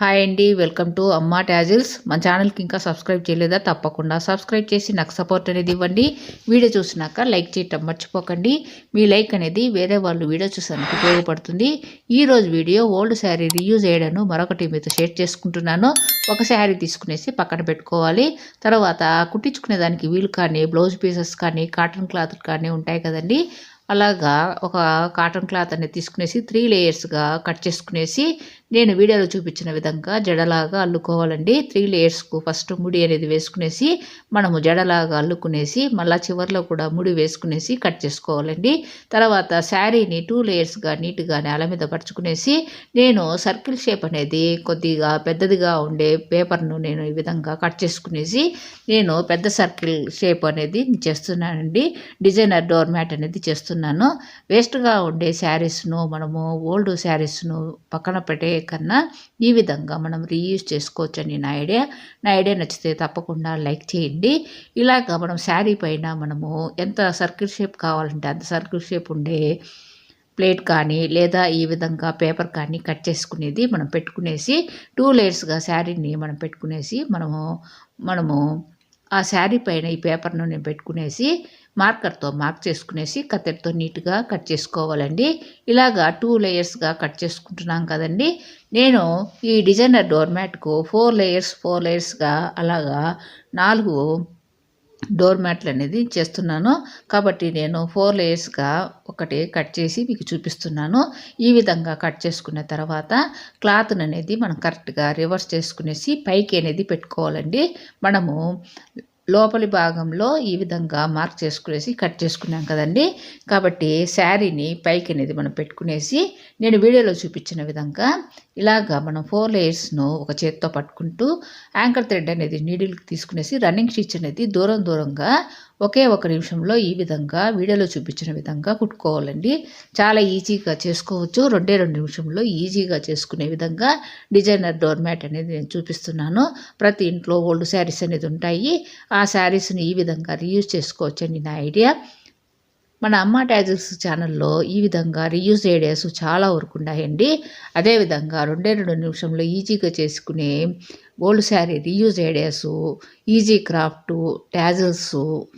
Hi అండి welcome to అమ్మ tassels. మన ఛానల్కి ఇంకా సబ్స్క్రైబ్ చేయలేదా? తప్పకుండా సబ్స్క్రైబ్ చేసి నాకు సపోర్ట్ అనేది ఇవ్వండి. వీడియో చూసినాక లైక్ చేయటం మర్చిపోకండి. మీ లైక్ అనేది వేరే వాళ్ళు వీడియో చూసానికి ఉపయోగపడుతుంది. ఈరోజు వీడియో ఓల్డ్ శారీ రీయూజ్ చేయడాను మరొకటి మీతో షేర్ చేసుకుంటున్నాను. ఒక శారీ తీసుకునేసి పక్కన పెట్టుకోవాలి. తర్వాత కుట్టించుకునే దానికి వీలు కానీ బ్లౌజ్ పీసెస్ కానీ కాటన్ క్లాత్ కానీ ఉంటాయి కదండి. అలాగా ఒక కాటన్ క్లాత్ అనేది తీసుకునేసి త్రీ లేయర్స్గా కట్ చేసుకునేసి నేను వీడియోలో చూపించిన విధంగా జడలాగా అల్లుకోవాలండి. త్రీ లేయర్స్కు ఫస్ట్ ముడి అనేది వేసుకునేసి మనము జడలాగా అల్లుకునేసి మళ్ళీ చివరిలో కూడా ముడి వేసుకునేసి కట్ చేసుకోవాలండి. తర్వాత శారీని టూ లేయర్స్గా నీట్గా నేల మీద పరుచుకునేసి నేను సర్కిల్ షేప్ అనేది కొద్దిగా పెద్దదిగా ఉండే పేపర్ను నేను ఈ విధంగా కట్ చేసుకునేసి నేను పెద్ద సర్కిల్ షేప్ అనేది చేస్తున్నానండి. డిజైనర్ డోర్ మ్యాట్ అనేది చేస్తున్నాను. వేస్ట్గా ఉండే శారీస్ను మనము ఓల్డ్ శారీస్ను పక్కన పెట్టే కన్నా ఈ విధంగా మనం రీయూజ్ చేసుకోవచ్చని నా ఐడియా నా ఐడియా నచ్చితే తప్పకుండా లైక్ చేయండి. ఇలాగ మనం శారీ పైన మనము ఎంత సర్కిల్ షేప్ కావాలంటే అంత సర్కిల్ షేప్ ఉండే ప్లేట్ కానీ లేదా ఈ విధంగా పేపర్ కానీ కట్ చేసుకునేది మనం పెట్టుకునేసి టూ లేయర్స్గా శారీని మనం పెట్టుకునేసి మనము మనము ఆ శారీ పైన ఈ పేపర్ను నేను పెట్టుకునేసి మార్కర్తో మార్క్ చేసుకునేసి కత్తెరతో నీట్గా కట్ చేసుకోవాలండి. ఇలాగా టూ లేయర్స్గా కట్ చేసుకుంటున్నాం కదండి. నేను ఈ డిజైనర్ డోర్ మ్యాట్కు ఫోర్ లేయర్స్ ఫోర్ లేయర్స్గా అలాగా నాలుగు డోర్ మ్యాట్లు అనేది చేస్తున్నాను. కాబట్టి నేను ఫోర్ లేయర్స్గా ఒకటి కట్ చేసి మీకు చూపిస్తున్నాను. ఈ విధంగా కట్ చేసుకున్న తర్వాత క్లాత్ అనేది మనం కరెక్ట్గా రివర్స్ చేసుకునేసి పైకి అనేది పెట్టుకోవాలండి. మనము లోపలి భాగంలో ఈ విధంగా మార్క్ చేసుకునేసి కట్ చేసుకున్నాం కదండి. కాబట్టి శారీని పైకి అనేది మనం పెట్టుకునేసి నేను వీడియోలో చూపించిన విధంగా ఇలాగా మనం ఫోర్ లేయర్స్ను ఒక చేత్తో పట్టుకుంటూ యాంకర్ థ్రెడ్ అనేది నీడిల్కి తీసుకునేసి రన్నింగ్ స్టిచ్ అనేది దూరం దూరంగా ఒకే ఒక నిమిషంలో ఈ విధంగా వీడియోలో చూపించిన విధంగా కుట్టుకోవాలండి. చాలా ఈజీగా చేసుకోవచ్చు. రెండే రెండు నిమిషంలో ఈజీగా చేసుకునే విధంగా డిజైనర్ డోర్ మ్యాట్ అనేది నేను చూపిస్తున్నాను. ప్రతి ఇంట్లో ఓల్డ్ శారీస్ అనేది ఉంటాయి. ఆ శారీస్ని ఈ విధంగా రీయూజ్ చేసుకోవచ్చండి నా ఐడియా. మన అమ్మ ట్యాజెస్ ఛానల్లో ఈ విధంగా రీయూజ్ ఐడియాస్ చాలా వరకు ఉన్నాయండి. అదేవిధంగా రెండే రెండు నిమిషంలో ఈజీగా చేసుకునే old sari reuse ideas easy craft tassels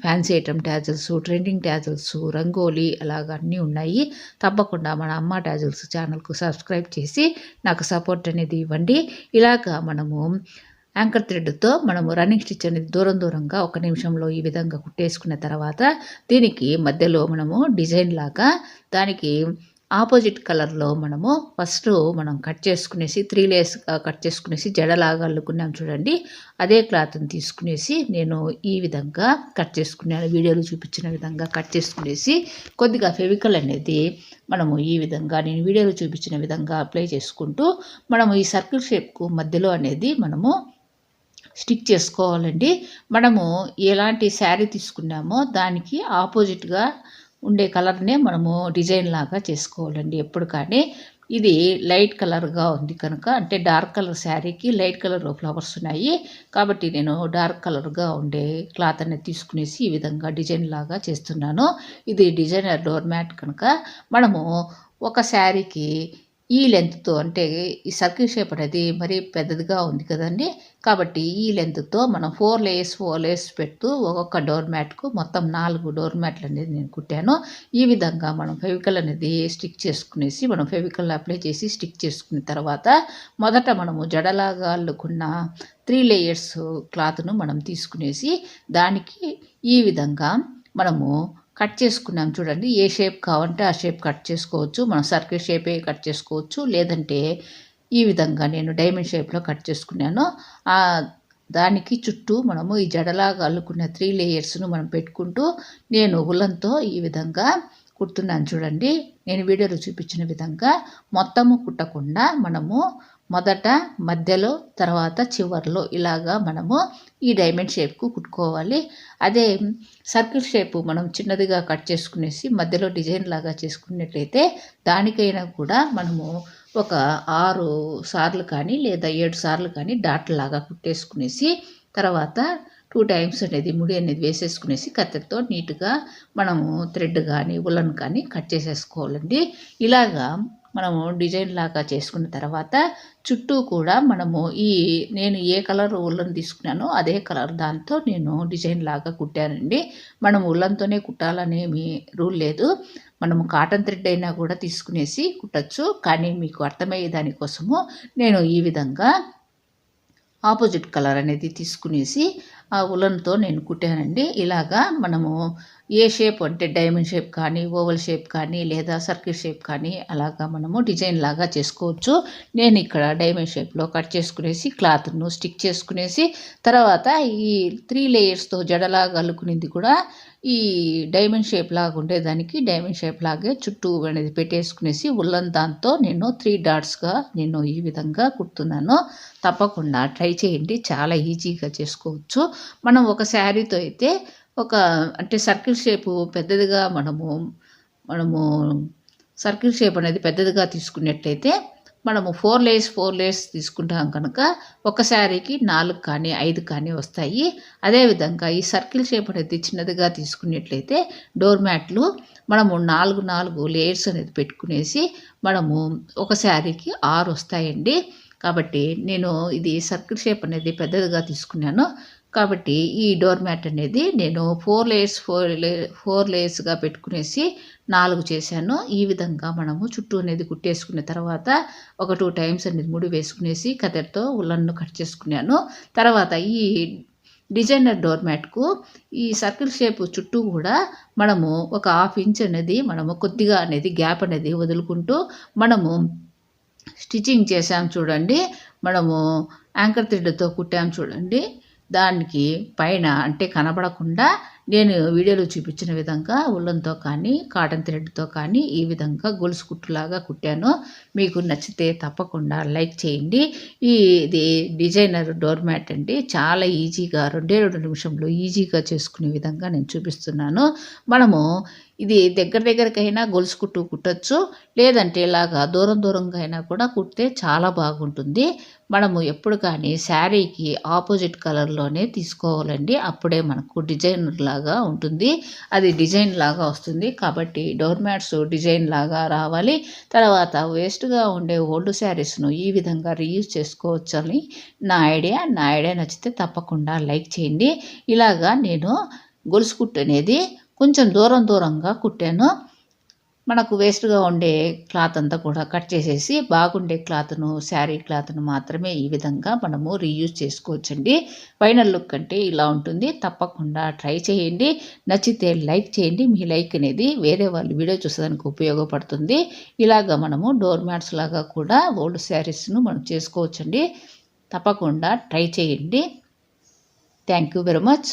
fancy item tassels trending tassels rangoli అలాగ అన్నీ ఉన్నాయి. తప్పకుండా మన అమ్మ ట్యాజల్స్ ఛానల్కు సబ్స్క్రైబ్ చేసి నాకు సపోర్ట్ అనేది ఇవ్వండి. ఇలాగ మనము యాంకర్ థ్రెడ్తో మనము రన్నింగ్ స్టిచ్ అనేది దూరం దూరంగా ఒక నిమిషంలో ఈ విధంగా కుట్టేసుకున్న తర్వాత దీనికి మధ్యలో మనము డిజైన్ లాగా దానికి ఆపోజిట్ కలర్లో మనము ఫస్ట్ మనం కట్ చేసుకునేసి త్రీ లేస్గా కట్ చేసుకునేసి జడలాగా అల్లుకున్నాం చూడండి. అదే క్లాత్ని తీసుకునేసి నేను ఈ విధంగా కట్ చేసుకున్నాను వీడియోలో చూపించిన విధంగా కట్ చేసుకునేసి కొద్దిగా ఫెవికల్ అనేది మనము ఈ విధంగా నేను వీడియోలో చూపించిన విధంగా అప్లై చేసుకుంటూ మనము ఈ సర్కిల్ షేప్కు మధ్యలో అనేది మనము స్టిక్ చేసుకోవాలండి. మనము ఎలాంటి శారీ తీసుకున్నామో దానికి ఆపోజిట్గా ఉండే కలర్నే మనము డిజైన్ లాగా చేసుకోవాలండి ఎప్పుడు కానీ. ఇది లైట్ కలర్గా ఉంది కనుక అంటే డార్క్ కలర్ శారీకి లైట్ కలర్ ఫ్లవర్స్ ఉన్నాయి. కాబట్టి నేను డార్క్ కలర్గా ఉండే క్లాత్ అనేది తీసుకునేసి ఈ విధంగా డిజైన్ లాగా చేస్తున్నాను. ఇది డిజైనర్ డోర్ మ్యాట్ కనుక మనము ఒక శారీకి ఈ లెంత్తో అంటే ఈ సర్కిల్ షేప్ అనేది మరీ పెద్దదిగా ఉంది కదండి. కాబట్టి ఈ లెంత్తో మనం ఫోర్ లేయర్స్ ఫోర్ లేయర్స్ పెడుతూ ఒక్కొక్క డోర్ మ్యాట్కు మొత్తం నాలుగు డోర్ మ్యాట్లు అనేది నేను కుట్టాను. ఈ విధంగా మనం ఫెవికల్ అనేది స్టిక్ చేసుకునేసి మనం ఫెవికల్ అప్లై చేసి స్టిక్ చేసుకున్న తర్వాత మొదట మనము జడలాగా అల్లుకున్న త్రీ లేయర్స్ క్లాత్ను మనం తీసుకునేసి దానికి ఈ విధంగా మనము కట్ చేసుకున్నాం. చూడండి ఏ షేప్ కావాలంటే ఆ షేప్ కట్ చేసుకోవచ్చు. మనం సర్కిల్ షేపే కట్ చేసుకోవచ్చు. లేదంటే ఈ విధంగా నేను డైమండ్ షేప్లో కట్ చేసుకున్నాను. దానికి చుట్టూ మనము ఈ జడలాగా అల్లుకున్న త్రీ లేయర్స్ను మనం పెట్టుకుంటూ నేను ఉలంతో ఈ విధంగా కుడుతున్నాను. చూడండి నేను వీడియోలో చూపించిన విధంగా మొత్తము కుట్టకుండా మనము మొదట మధ్యలో తర్వాత చివర్లో ఇలాగా మనము ఈ డైమండ్ షేప్కు కుట్టుకోవాలి. అదే సర్కిల్ షేప్ మనం చిన్నదిగా కట్ చేసుకునేసి మధ్యలో డిజైన్ లాగా చేసుకున్నట్లయితే దానికైనా కూడా మనము ఒక ఆరు సార్లు కానీ లేదా ఏడు సార్లు కానీ డాట్ లాగా కుట్టేసుకునేసి తర్వాత టూ టైమ్స్ అనేది ముడి అనేది వేసేసుకునేసి కత్తెరతో నీట్గా మనము థ్రెడ్ కానీ ఉలన్ కానీ కట్ చేసేసుకోవాలండి. ఇలాగా మనము డిజైన్ లాగా చేసుకున్న తర్వాత చుట్టూ కూడా మనము ఈ నేను ఏ కలర్ ఉల్లన్ తీసుకున్నానో అదే కలర్ దాంతో నేను డిజైన్ లాగా కుట్టానండి. మనం ఉల్లన్తోనే కుట్టాలనేమి రూల్ లేదు. మనము కాటన్ థ్రెడ్ అయినా కూడా తీసుకునేసి కుట్టచ్చు. కానీ మీకు అర్థమయ్యే దానికోసము నేను ఈ విధంగా ఆపోజిట్ కలర్ అనేది తీసుకునేసి ఉలన్తో నేను కుట్టానండి. ఇలాగా మనము ఏ షేప్ అంటే డైమండ్ షేప్ కానీ ఓవల్ షేప్ కానీ లేదా సర్కిల్ షేప్ కానీ అలాగా మనము డిజైన్ లాగా చేసుకోవచ్చు. నేను ఇక్కడ డైమండ్ షేప్లో కట్ చేసుకునేసి క్లాత్ను స్టిక్ చేసుకునేసి తర్వాత ఈ త్రీ లేయర్స్తో జడలాగా అల్లుకునేది కూడా ఈ డైమండ్ షేప్ లాగా ఉండేదానికి డైమండ్ షేప్ లాగే చుట్టూ అనేది పెట్టేసుకునేసి ఉల్లన్ దాంతో నేను త్రీ డాట్స్గా నేను ఈ విధంగా కుడుతున్నాను. తప్పకుండా ట్రై చేయండి. చాలా ఈజీగా చేసుకోవచ్చు. మనం ఒక శారీతో అయితే ఒక అంటే సర్కిల్ షేపు పెద్దదిగా మనము మనము సర్కిల్ షేప్ అనేది పెద్దదిగా తీసుకున్నట్లయితే మనము ఫోర్ లేయర్స్ ఫోర్ లేయర్స్ తీసుకుంటాం కనుక ఒక శారీకి నాలుగు కానీ ఐదు కానీ వస్తాయి. అదేవిధంగా ఈ సర్కిల్ షేప్ అనేది చిన్నదిగా తీసుకున్నట్లయితే డోర్ మ్యాట్లు మనము నాలుగు నాలుగు లేయర్స్ అనేది పెట్టుకునేసి మనము ఒక శారీకి ఆరు వస్తాయండి. కాబట్టి నేను ఇది సర్కిల్ షేప్ అనేది పెద్దదిగా తీసుకున్నాను. కాబట్టి ఈ డోర్ మ్యాట్ అనేది నేను four layers four lay four లేయర్స్గా పెట్టుకునేసి నాలుగు చేశాను. ఈ విధంగా మనము చుట్టూ అనేది కుట్టేసుకున్న తర్వాత ఒక టూ టైమ్స్ అనేది ముడి వేసుకునేసి కథర్తో ఉల్లన్ను కట్ చేసుకున్నాను. తర్వాత ఈ డిజైనర్ డోర్ మ్యాట్కు ఈ సర్కిల్ షేప్ చుట్టూ కూడా మనము ఒక హాఫ్ ఇంచ్ అనేది మనము కొద్దిగా అనేది గ్యాప్ అనేది వదులుకుంటూ మనము స్టిచ్చింగ్ చేసాం చూడండి. మనము యాంకర్ థ్రెడ్తో కుట్టాం చూడండి. దానికి పైన అంటే కనబడకుండా నేను వీడియోలో చూపించిన విధంగా ఉల్లంతో కానీ కాటన్ థ్రెడ్తో కానీ ఈ విధంగా గొలుసు కుట్టులాగా కుట్టాను. మీకు నచ్చితే తప్పకుండా లైక్ చేయండి. ఈ ఇది డిజైనర్ డోర్ మ్యాట్ అండి. చాలా ఈజీగా రెండే రెండు నిమిషంలో ఈజీగా చేసుకునే విధంగా నేను చూపిస్తున్నాను. మనము ఇది దగ్గర దగ్గరకైనా గొలుసు కుట్టు కుట్టచ్చు. లేదంటే ఇలాగా దూరం దూరంగా అయినా కూడా కుడితే చాలా బాగుంటుంది. మనము ఎప్పుడు కానీ శారీకి ఆపోజిట్ కలర్లోనే తీసుకోవాలండి. అప్పుడే మనకు డిజైనర్ లాగా ఉంటుంది. అది డిజైన్ లాగా వస్తుంది. కాబట్టి డోర్ మ్యాట్స్ డిజైన్ లాగా రావాలి. తర్వాత వేస్ట్గా ఉండే ఓల్డ్ శారీస్ను ఈ విధంగా రీయూజ్ చేసుకోవచ్చని నా ఐడియా. నా ఐడియా నచ్చితే తప్పకుండా లైక్ చేయండి. ఇలాగా నేను గొలుసు కుట్టు అనేది కొంచెం దూరం దూరంగా కుట్టాను. మనకు వేస్ట్గా ఉండే క్లాత్ అంతా కూడా కట్ చేసేసి బాగుండే క్లాత్ను శారీ క్లాత్ను మాత్రమే ఈ విధంగా మనము రీయూజ్ చేసుకోవచ్చండి. ఫైనల్ లుక్ అంటే ఇలా ఉంటుంది. తప్పకుండా ట్రై చేయండి. నచ్చితే లైక్ చేయండి. మీ లైక్ అనేది వేరే వాళ్ళు వీడియో చూసేదానికి ఉపయోగపడుతుంది. ఇలాగ మనము డోర్ మ్యాట్స్ లాగా కూడా ఓల్డ్ శారీస్ను మనం చేసుకోవచ్చండి. తప్పకుండా ట్రై చేయండి. Thank you very much.